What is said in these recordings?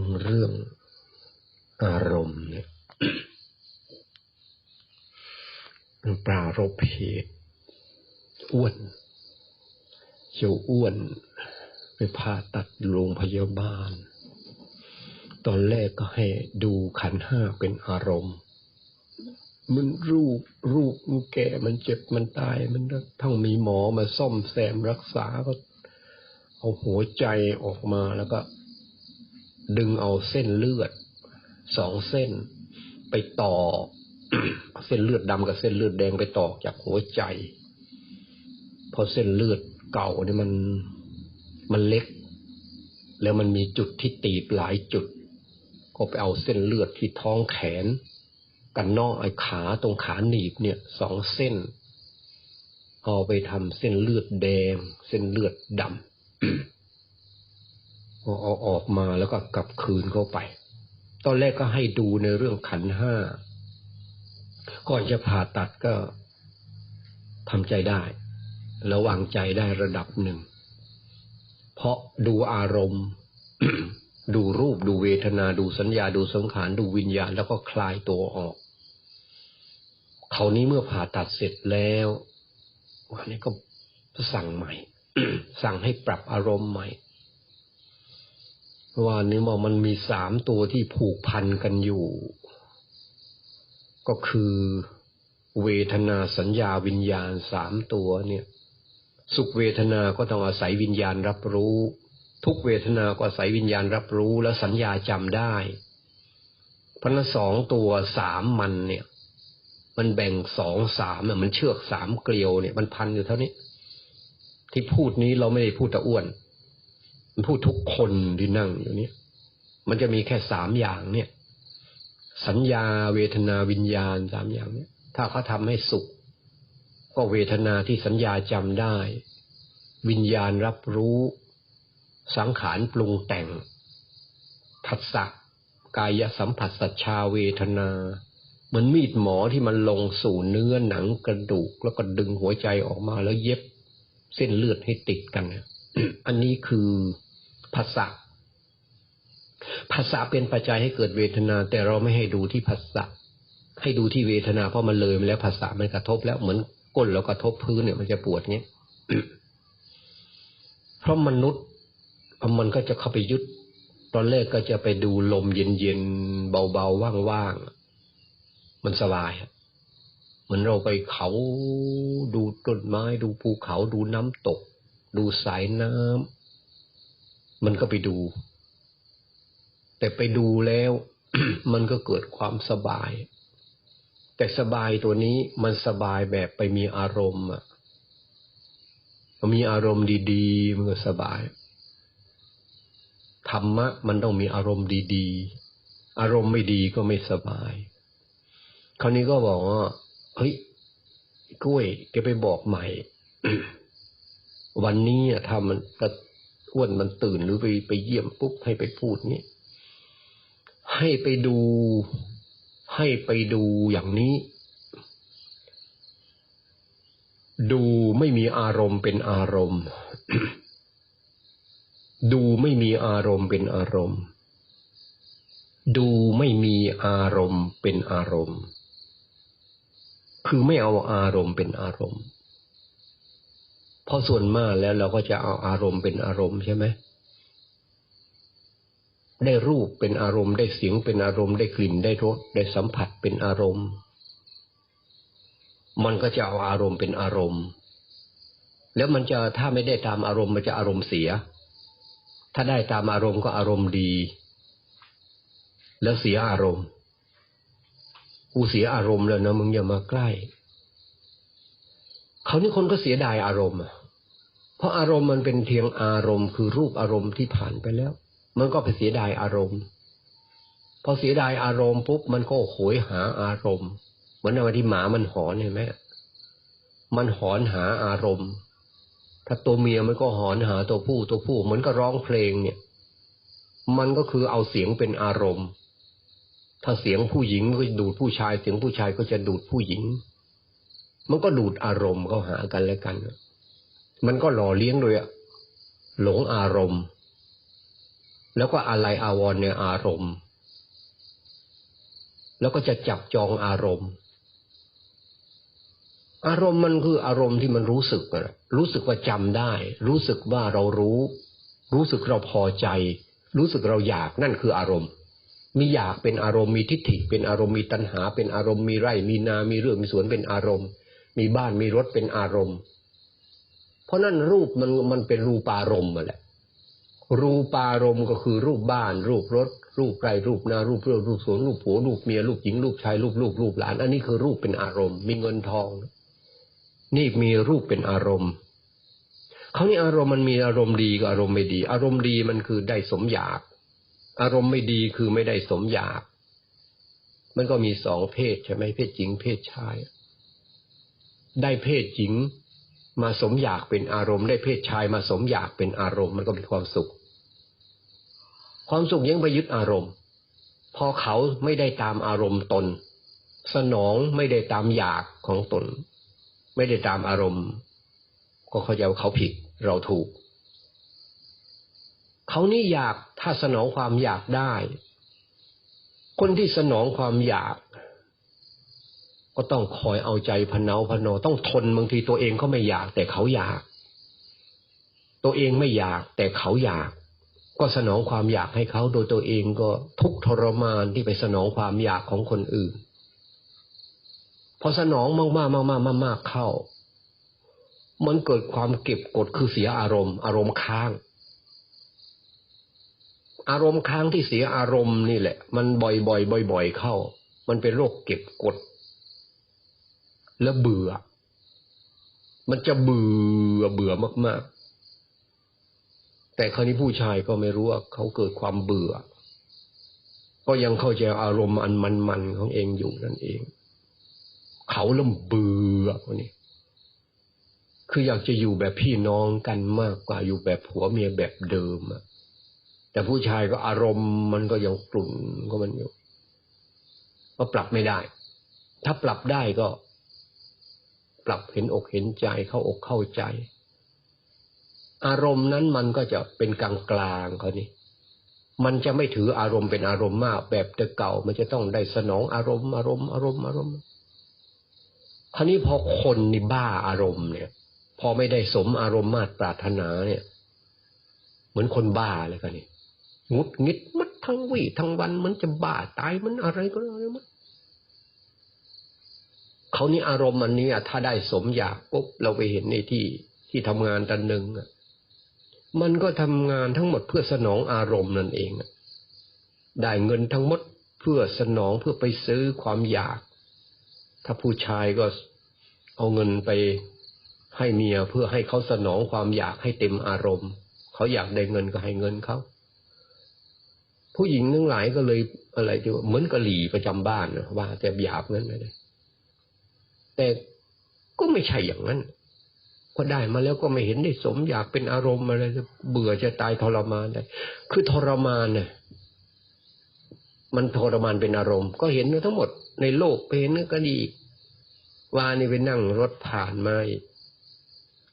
ถึงเรื่องอารมณ์เนี่ยมันปรารบเหตุอ้วนเจ้าอ้วน ไปผ่าตัดโรงพยาบาล ตอนแรกก็ให้ดูขันห้าเป็นอารมณ์ มันรูปรูปมันแก่มันเจ็บมันตาย มันทั้งมีหมอมาซ่อมแซมรักษาก็เอาหัวใจออกมาแล้วก็ ดึงเอาเส้นเลือดสองเส้นไปต่อ เส้นเลือดดำกับเส้นเลือดแดงไปต่อจากหัวใจพราะเส้นเลือดเก่าเนี่ยมันมันเล็ก แล้วมันมีจุดที่ตีบหลายจุด ก็ไปเอาเส้นเลือดที่ท้องแขน กันนอกไอ้ขาตรงขาหนีบเนี่ยสองเส้นเอาไปทำเส้นเลือดแดง เส้นเลือดดำ เอาเอาออกมาแล้วก็กลับคืนเข้าไป ตอนแรกก็ให้ดูในเรื่องขันห้า ก่อนจะผ่าตัดก็ทำใจได้ระวางใจได้ระดับหนึ่ง เพราะดูอารมณ์ ดูรูปดูเวทนาดูสัญญาดูสังขารดูวิญญาณ แล้วก็คลายตัวออกเขานี้เมื่อผ่าตัดเสร็จแล้ววันนี้ก็สั่งใหม่ สั่งให้ปรับอารมณ์ใหม่ ว่านี้มอมันมีสามตัวที่ผูกพันกันอยู่ ก็คือเวทนาสัญญาวิญญาณสามตัวเนี่ย สุขเวทนาก็ต้องอาศัยวิญญาณรับรู้ ทุกเวทนาก็อาศัยวิญญาณรับรู้และสัญญาจำได้พันสองตัวสามมันเนี่ย มันแบ่งสองสามเนี่ยมันเชือกสามเกลียวเนี่ย มันพันอยู่เท่านี้ ที่พูดนี้เราไม่ได้พูดแต่อ้วน มันพูดทุกคนที่นั่งอยู่นี้มันจะมีแค่สามอย่างเนี่ย สัญญาเวทนาวิญญาณสามอย่างเนี่ย ถ้าเขาทำให้สุข ก็เวทนาที่สัญญาจำได้ วิญญาณรับรู้ สังขารปรุงแต่งทัศะกายสัมผัสสัชาเวทนาเหมือนมีดหมอที่มันลงสู่เนื้อหนังกระดูก แล้วก็ดึงหัวใจออกมาแล้วเย็บเส้นเลือดให้ติดกัน อันนี้คือ ภาษาภาษาเป็นปัจจัยให้เกิดเวทนา แต่เราไม่ให้ดูที่ภาษาให้ดูที่เวทนาเพราะมันเลยมาแล้วภาษามันกระทบแล้วเหมือนก้นเรากระทบพื้นเนี่ยมันจะปวดเงี้ยเพราะมนุษย์มันก็จะเข้าไปยึดตอนแรกก็จะไปดูลมเย็นๆเบาๆว่างๆมันสบายเหมือนเราไปเขาดูต้นไม้ ดูภูเขาดูน้ำตก ดูสายน้ำ มันก็ไปดู แต่ไปดูแล้วมันก็เกิดความสบาย แต่สบายตัวนี้มันสบายแบบไปมีอารมณ์อะมีอารมณ์ดีๆ มันก็สบาย ธรรมะมันต้องมีอารมณ์ดีๆ อารมณ์ไม่ดีก็ไม่สบาย คราวนี้ก็บอกว่าเฮ้ยกล้วยแกไปบอกใหม่ วันนี้ถ้ามันกระ อ้วนมันตื่นหรือไปไปเยี่ยมปุ๊บให้ไปพูดนี้ให้ไปดู ให้ไปดูอย่างนี้ ดูไม่มีอารมณ์เป็นอารมณ์ ดูไม่มีอารมณ์เป็นอารมณ์ ดูไม่มีอารมณ์เป็นอารมณ์ คือไม่เอาอารมณ์เป็นอารมณ์ เพราะส่วนมากแล้วเราก็จะเอาอารมณ์เป็นอารมณ์ใช่ไหมได้รูปเป็นอารมณ์ได้เสียงเป็นอารมณ์ได้กลิ่นได้รสได้สัมผัสเป็นอารมณ์ มันก็จะเอาอารมณ์เป็นอารมณ์ แล้วมันจะถ้าไม่ได้ตามอารมณ์มันจะอารมณ์เสีย ถ้าได้ตามอารมณ์ก็อารมณ์ดี แล้วเสียอารมณ์กูเสียอารมณ์แล้วนะมึงอย่ามาใกล้ เขานี่คนก็เสียดายอารมณ์เพราะอารมณ์มันเป็นเพียงอารมณ์ คือรูปอารมณ์ที่ผ่านไปแล้ว มันก็ไปเสียดายอารมณ์พอเสียดายอารมณ์ปุ๊บมันก็โหยหาอารมณ์เหมือนวันที่หมามันหอนเห็นไหมมันหอนหาอารมณ์ ถ้าตัวเมียมันก็หอนหาตัวผู้ตัวผู้เหมือนก็ร้องเพลงเนี่ย มันก็คือเอาเสียงเป็นอารมณ์ ถ้าเสียงผู้หญิงก็ดูดผู้ชาย เสียงผู้ชายก็จะดูดผู้หญิง มันก็ดูดอารมณ์เข้าหากันแล้วกัน มันก็หล่อเลี้ยงโดยหลงอารมณ์ แล้วก็อะไรอาวรในอารมณ์ แล้วก็จะจับจองอารมณ์ อารมณ์มันคืออารมณ์ที่มันรู้สึกะรู้สึกว่าจำได้ รู้สึกว่าเรารู้ รู้สึกเราพอใจ รู้สึกเราอยากนั่นคืออารมณ์มีอยากเป็นอารมณ์มีทิฏฐิเป็นอารมณ์มีตัณหา เป็นอารมณ์มีไร่มีนา มีเรื่องมีสวนเป็นอารมณ์ มีบ้านมีรถเป็นอารมณ์ เพราะนั่นรูปมันมันเป็นรูปารมณ์มาแหละ รูปารมณ์ก็คือรูปบ้าน รูปรถ รูปไร่รูปนารูปเรือรูปสวนรูปผัวรูปเมียรูปหญิงรูปชายรูปลูกรูปหลาน อันนี้คือรูปเป็นอารมณ์ มีเงินทอง นี่มีรูปเป็นอารมณ์เขานี่อารมณ์มันมีอารมณ์ดีกับอารมณ์ไม่ดี อารมณ์ดีมันคือได้สมอยาก อารมณ์ไม่ดีคือไม่ได้สมอยาก มันก็มีสองเพศใช่ไหมเพศหญิงเพศชาย ได้เพศหญิงมาสมอยากเป็นอารมณ์ ได้เพศชายมาสมอยากเป็นอารมณ์ มันก็มีความสุข ความสุขยังไปยึดอารมณ์ พอเขาไม่ได้ตามอารมณ์ตน สนองไม่ได้ตามอยากของตน ไม่ได้ตามอารมณ์ ก็เขาจะเขาผิดเราถูก เขานี่อยากถ้าสนองความอยากได้ คนที่สนองความอยาก ก็ต้องคอยเอาใจพเนาพนอต้องทนบางทีตัวเองก็ไม่อยาก แต่เขาอยาก ตัวเองไม่อยาก แต่เขาอยาก ก็สนองความอยากให้เขาโดยตัวเองก็ทุกทรมานที่ไปสนองความอยากของคนอื่น พอสนองมากๆมากๆมากๆเข้า มันเกิดความเก็บกดคือเสียอารมณ์ อารมณ์ค้าง อารมณ์ค้างที่เสียอารมณ์นี่แหละ มันบ่อยๆบ่อยๆเข้า มันเป็นโรคเก็บกด แล้วเบื่อ มันจะเบื่อเบื่อมากๆ แต่คราวนี้ผู้ชายก็ไม่รู้ว่าเขาเกิดความเบื่อ ก็ยังเข้าใจอารมณ์อันมันๆของเองอยู่นั่นเอง เขาเริ่มเบื่อคนนี้คืออยากจะอยู่แบบพี่น้องกันมากกว่าอยู่แบบผัวเมียแบบเดิมอะแต่ผู้ชายก็อารมณ์มันก็ยังกลุ่นก็มันอยู่ก็ปรับไม่ได้ ถ้าปรับได้ก็ ปรับเห็นอกเห็นใจเข้าอกเข้าใจ อารมณ์นั้นมันก็จะเป็นกลางกลางเขานี่มันจะไม่ถืออารมณ์เป็นอารมณ์มาก แบบแต่เก่า มันจะต้องได้สนองอารมณ์อารมณ์อารมณ์อารมณ์คราวนี้พอคนนี่บ้าอารมณ์เนี่ย พอไม่ได้สมอารมณ์มาตรปรารถนาเนี่ย เหมือนคนบ้าเลยกันนี่งุดงิดมัดทั้งวี่ทั้งวันมันจะบ้าตายมันอะไรก็อะไรมัน เขานี่อารมณ์อันนี้ถ้าได้สมอยากปุ๊บเราไปเห็นในที่ที่ทำงานตันหนึ่งอะมันก็ทำงานทั้งหมดเพื่อสนองอารมณ์นั่นเองได้เงินทั้งหมดเพื่อสนองเพื่อไปซื้อความอยาก ถ้าผู้ชายก็เอาเงินไปให้เมียเพื่อให้เขาสนองความอยากให้เต็มอารมณ์ เขาอยากได้เงินก็ให้เงินเขา ผู้หญิงทั้งหลายก็เลยอะไรที่เหมือนกะหลี่ประจำบ้านว่าแต่หยาบนั้นเลย แต่ก็ไม่ใช่อย่างนั้นพอได้มาแล้วก็ไม่เห็นได้สมอยากเป็นอารมณ์อะไรเบื่อจะตายทรมานเลยคือทรมานเนี่ยมันทรมานเป็นอารมณ์ ก็เห็นทั้งหมดในโลกไปเห็นก็ดีวานี่ไปนั่งรถผ่านมา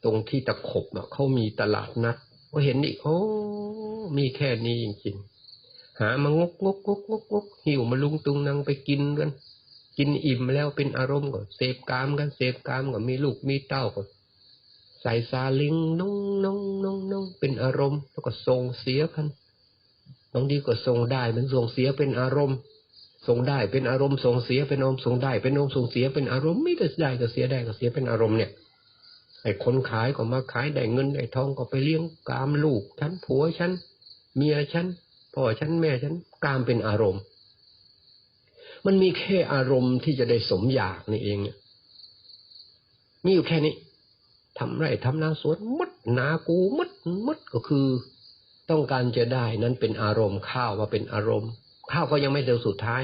ตรงที่ตะขบอะเขามีตลาดนัดก็เห็นอีกโอ้มีแค่นี้จริงๆหามางกงกงกงกงกหิวมาลุงตุงนางไปกินกัน กินอิ่มแล้วเป็นอารมณ์ก็เสพกามกันเสพกามก็มีลูกมีเต้าก็ใส่ซาลิงน้องน้องน้องน้องเป็นอารมณ์ แล้วก็ส่งเสียกันบางทีก็ส่งได้มันส่งเสียเป็นอารมณ์ส่งได้เป็นอารมณ์ส่งเสียเป็นอารมณ์ส่งได้เป็นอารมณ์ส่งเสียเป็นอารมณ์ไม่ได้ได้ก็เสียได้ก็เสียเป็นอารมณ์เนี่ยไอ้คนขายก็มาขายได้เงินได้ทองก็ไปเลี้ยงกามลูกฉันผัวฉันเมียฉันพ่อฉันแม่ฉันกามเป็นอารมณ์ มันมีแค่อารมณ์ที่จะได้สมอยากนี่เองมีอยู่แค่นี้ทำไรทำนาสวนมัดนากูมัดมัดก็คือ ต้องการจะได้นั้นเป็นอารมณ์ข้าวว่าเป็นอารมณ์ ข้าวก็ยังไม่เดียวสุดท้าย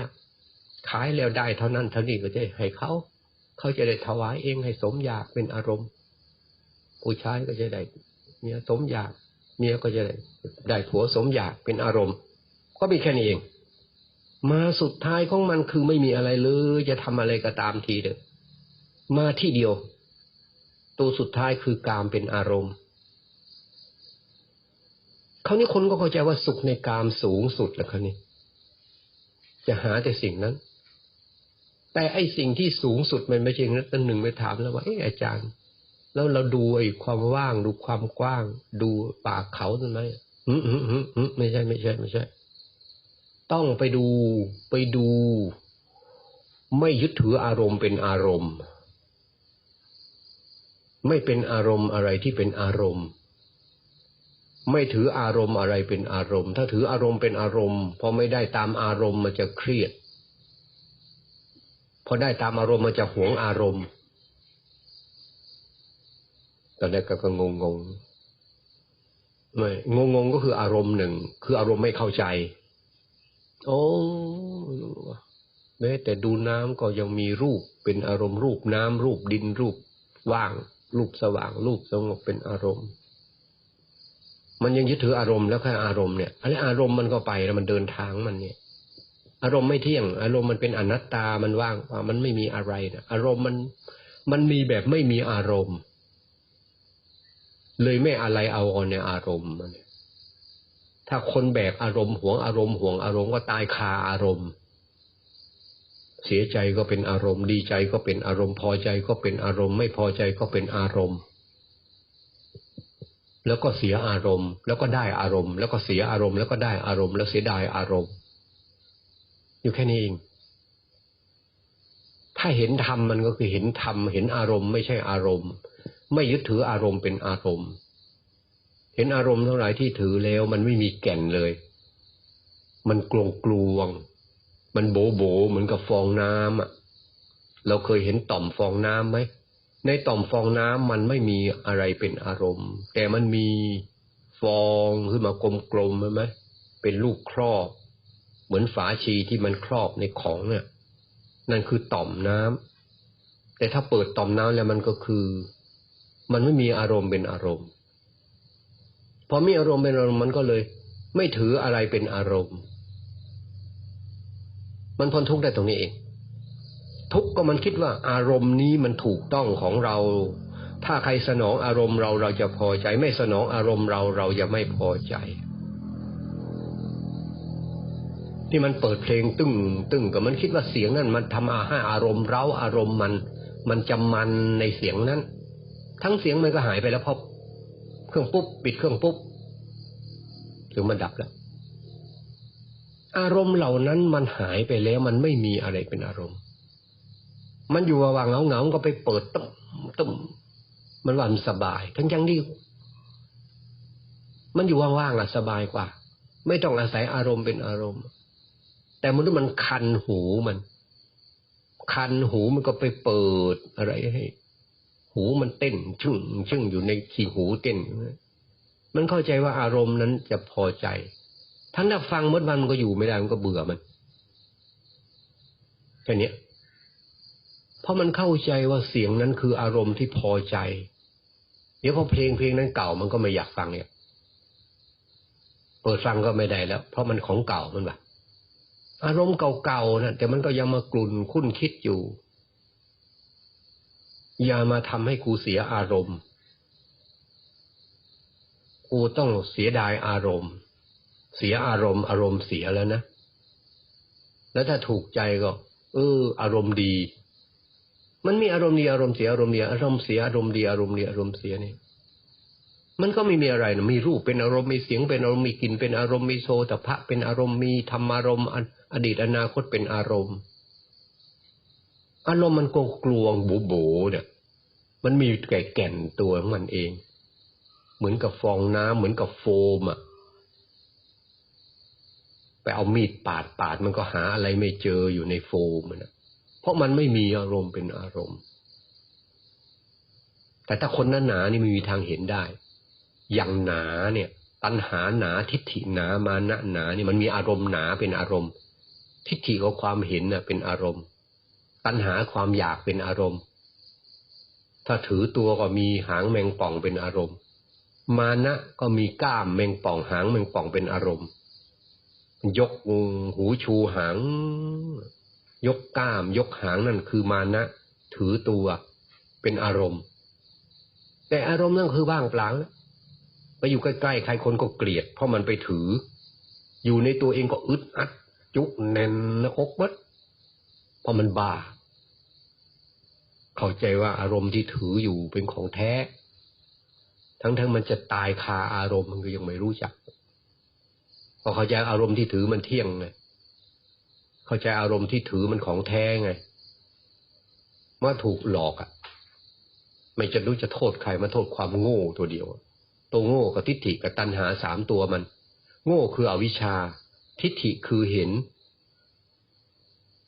ขายแล้วได้เท่านั้นเท่านี้ก็จะให้เขา เขาจะได้ถวายเองให้สมอยากเป็นอารมณ์ผู้ชายก็จะได้เมียสมอยาก เมียก็จะได้ได้ผัวสมอยากเป็นอารมณ์ ก็มีแค่นี้เอง มาสุดท้ายของมันคือไม่มีอะไรเลยจะทำอะไรก็ตามทีเดียมาที่เดียว ตัวสุดท้ายคือกามเป็นอารมณ์คราวนี้คนก็เข้าใจว่าสุขในกามสูงสุดแล้วคราวนี้จะหาแต่สิ่งนั้น แต่ไอ้สิ่งที่สูงสุดมันไม่ใช่นั้นตันหนึ่งไปถามแล้วว่าเอออาจารย์ แล้วเราดูไอ้ความว่างดูความกว้าง ดูป่าเขาทำไมอืมอืมอืมอืมไม่ใช่ไม่ใช่ไม่ใช่ ต้องไปดูไปดู ไม่ยึดถืออารมณ์เป็นอารมณ์ ไม่เป็นอารมณ์อะไรที่เป็นอารมณ์ ไม่ถืออารมณ์อะไรเป็นอารมณ์ ถ้าถืออารมณ์เป็นอารมณ์พอไม่ได้ตามอารมณ์มันจะเครียดพอได้ตามอารมณ์มันจะหวงอารมณ์ตอนแรกก็งงงไม่งงงก็คืออารมณ์หนึ่ง คืออารมณ์ไม่เข้าใจ โอ้แม้แต่ดูน้ำก็ยังมีรูปเป็นอารมณ์รูปน้ำรูปดินรูปว่าง รูปสว่างรูปสงบเป็นอารมณ์ มันยังยึดถืออารมณ์แล้วแค่อารมณ์เนี่ยอะไรอารมณ์มันก็ไปแล้วมันเดินทางมันเนี่ย อารมณ์ไม่เที่ยง อารมณ์มันเป็นอนัตตามันว่างมันไม่มีอะไรนะอารมณ์มันมันมีแบบไม่มีอารมณ์ เลยไม่อะไรเอาออนในอารมณ์มัน ถ้าคนแบกอารมณ์ห่วงอารมณ์ห่วงอารมณ์ก็ตายคาอารมณ์ เสียใจก็เป็นอารมณ์ ดีใจก็เป็นอารมณ์ พอใจก็เป็นอารมณ์ ไม่พอใจก็เป็นอารมณ์ แล้วก็เสียอารมณ์ แล้วก็ได้อารมณ์ แล้วก็เสียอารมณ์แล้วก็ได้อารมณ์ แล้วเสียดายอารมณ์ อยู่แค่นี้เองถ้าเห็นธรรมมันก็คือเห็นธรรมเห็นอารมณ์ ไม่ใช่อารมณ์ ไม่ยึดถืออารมณ์เป็นอารมณ์ เห็นอารมณ์ทั้งหลายที่ถือแล้วมันไม่มีแก่นเลย มันกลวงกลวง มันโบโบเหมือนกับฟองน้ำอะ เราเคยเห็นต่อมฟองน้ำไหม ในต่อมฟองน้ำมันไม่มีอะไรเป็นอารมณ์ แต่มันมีฟองขึ้นมากลมๆใช่ไหมเป็นลูกครอบ เหมือนฝาชีที่มันครอบในของเนี่ยนั่นคือต่อมน้ำแต่ถ้าเปิดต่อมน้ำแล้วมันก็คือ มันไม่มีอารมณ์เป็นอารมณ์ พอมีอารมณ์เป็นอารมณ์มันก็เลย ไม่ถืออะไรเป็นอารมณ์ มันพ้นทุกข์ได้ตรงนี้เอง ทุกข์ก็มันคิดว่าอารมณ์นี้มันถูกต้องของเรา ถ้าใครสนองอารมณ์เราเราจะพอใจ ไม่สนองอารมณ์เราเราจะไม่พอใจที่มันเปิดเพลงตึ้งตึ้งก็มันคิดว่าเสียงนั้น มันทำอาให้อารมณ์เราอารมณ์มัน มันจำมันในเสียงนั้น ทั้งเสียงมันก็หายไปแล้วพอ เครื่องปุ๊บปิดเครื่องปุ๊บถึงมันดับแล้วอารมณ์เหล่านั้นมันหายไปแล้วมันไม่มีอะไรเป็นอารมณ์ มันอยู่ว่างเงาเงาก็ไปเปิดตุ้มตุ้มมันวันสบาย ทั้งยังที่มันอยู่ว่างๆอะสบายกว่า ไม่ต้องอาศัยอารมณ์เป็นอารมณ์ แต่มันมันคันหูมัน คันหูมันก็ไปเปิดอะไรให้ หูมันเต้น ชึ่งชึ่งอยู่ในขีหูเต้น มันเข้าใจว่าอารมณ์นั้นจะพอใจท่านถ้าฟังมดวันมันก็อยู่ไม่ได้มันก็เบื่อมันแค่นี้เพราะมันเข้าใจว่าเสียงนั้นคืออารมณ์ที่พอใจ เดี๋ยวพอเพลงเพลงนั้นเก่ามันก็ไม่อยากฟังเนี่ยเปิดฟังก็ไม่ได้แล้ว เพราะมันของเก่ามันแบบอารมณ์เก่าๆนะแต่มันก็ยังมากลุ่นคุ้นคิดอยู่ อย่ามาทำให้กูเสียอารมณ์ กูต้องเสียดายอารมณ์ เสียอารมณ์อารมณ์เสียแล้วนะ แล้วถ้าถูกใจก็เอออารมณ์ดี มันมีอารมณ์ดีอารมณ์เสียอารมณ์ดีอารมณ์เสียอารมณ์ดีอารมณ์ดีอารมณ์เสียนี่มันก็ไม่มีอะไรนะมีรูปเป็นอารมณ์มีเสียงเป็นอารมณ์มีกลิ่นเป็นอารมณ์มีโซตพะเป็นอารมณ์มีธรรมารมณ์อดีตอนาคตเป็นอารมณ์ อารมณ์มันโกกลวงบูโบเนี่ย มันมีแก่แก่นตัวของมันเอง เหมือนกับฟองน้ำเหมือนกับโฟมอะไปเอามีดปาดปาดมันก็หาอะไรไม่เจออยู่ในโฟมนะเพราะมันไม่มีอารมณ์เป็นอารมณ์ แต่ถ้าคนหนาหนานี่ไม่มีทางเห็นได้ อย่างหนาเนี่ย ตัณหาหนาทิฏฐิหนามานะหนาเนี่ยมันมีอารมณ์หนาเป็นอารมณ์ ทิฏฐิของความเห็นน่ะเป็นอารมณ์ ตัณหาความอยากเป็นอารมณ์ ถ้าถือตัวก็มีหางแมงป่องเป็นอารมณ์ มานะก็มีก้ามแมงป่องหางแมงป่องเป็นอารมณ์ ยกหูชูหาง ยกก้าม ยกหางนั่นคือมานะ ถือตัวเป็นอารมณ์ แต่อารมณ์นั่นคือว่างเปล่าไปอยู่ใกล้ๆใครคนก็เกลียด เพราะมันไปถือ อยู่ในตัวเองก็อึดอัด จุกแน่นน้าอกบัดเพราะมันบ้า เข้าใจว่าอารมณ์ที่ถืออยู่เป็นของแท้ ทั้งๆมันจะตายคาอารมณ์มันก็ยังไม่รู้จักพอเข้าใจอารมณ์ที่ถือมันเที่ยงไงเข้าใจอารมณ์ที่ถือมันของแท้ไงเมื่อถูกหลอกอะ ไม่จะรู้จะโทษใครมาโทษความโง่ตัวเดียว ตัวโง่กับทิฏฐิกับตัณหาสามตัวมัน โง่คืออวิชชา ทิฏฐิคือเห็น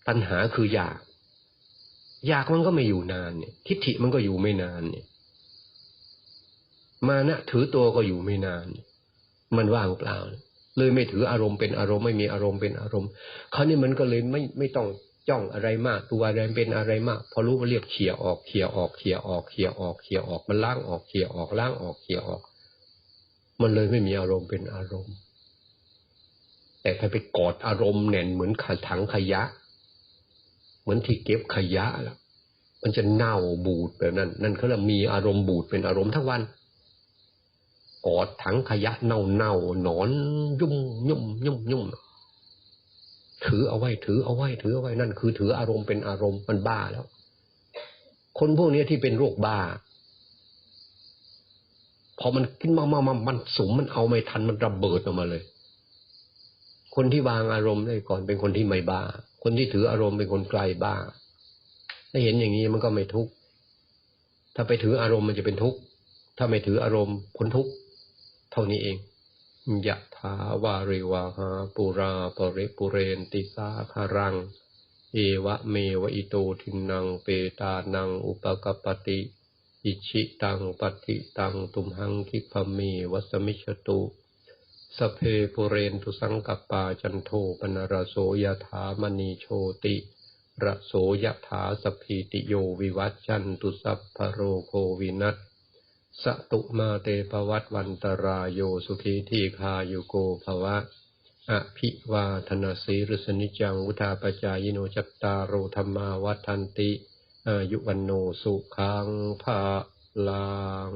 ตัณหาคืออยาก อยากมันก็ไม่อยู่นานเนี่ย ทิฏฐิมันก็อยู่ไม่นานเนี่ย มานะถือตัวก็อยู่ไม่นาน มันว่างเปล่า เลยไม่ถืออารมณ์เป็นอารมณ์ไม่มีอารมณ์เป็นอารมณ์ครานี้มันก็เลยไม่ไม่ต้องจ้องอะไรมาก ตัวอะไรเป็นอะไรมาก พอรู้ว่าเรียกเขี่ยออกเขี่ยออกเขี่ยออกเขี่ยออกเขี่ยออกมันล้างออกเขี่ยออกล้างออกเขี่ยออก มันเลยไม่มีอารมณ์เป็นอารมณ์ แต่ถ้าไปกอดอารมณ์แน่นเหมือนขัถังขยะ เหมือนที่เก็บขยะแล้วมันจะเน่าบูดแบบนั้น นั่นเขาเรียกมีอารมณ์บูดเป็นอารมณ์ทั้งวัน กอดถังขยะเน่าเน่าหนอนยุ่มยุ่มยุ่มยุ่มถือเอาไว้ถือเอาไว้ถือเอาไว้นั่น คือ ถืออารมณ์เป็นอารมณ์มันบ้าแล้ว คนพวกนี้ที่เป็นโรคบ้า พอมันขึ้นมามามามันสุมมันเอาไม่ทันมันระเบิดออกมาเลย คนที่วางอารมณ์ได้ก่อนเป็นคนที่ไม่บ้า คนที่ถืออารมณ์เป็นคนไกลบ้า ถ้าเห็นอย่างนี้มันก็ไม่ทุกข์ ถ้าไปถืออารมณ์มันจะเป็นทุกข์ ถ้าไม่ถืออารมณ์พ้นทุกข์ เท่านี้เองยะถาวาริวาหาปุราปริปุเรนติสาคารัง เอวะเมวะอิโตทินังเปตานังอุปกปปติ อิชิตังปฏิตังตุมหังคิปะเมวัสมิชตุ สเพปุเรนตุสังกปาจันโทปนรโสยถามณีโชติระโสยถาสพีติโยวิวัจจันตุสัพพโรโควินัสสตุมาเตปวัตวันตรายโยสุขีทีคายุโกภวะ อภิวาธนาสีรสนิจังวุธาปจายโนจัตตารโอธรรมาวัฏันติอายุวันโนสุขังภาลัง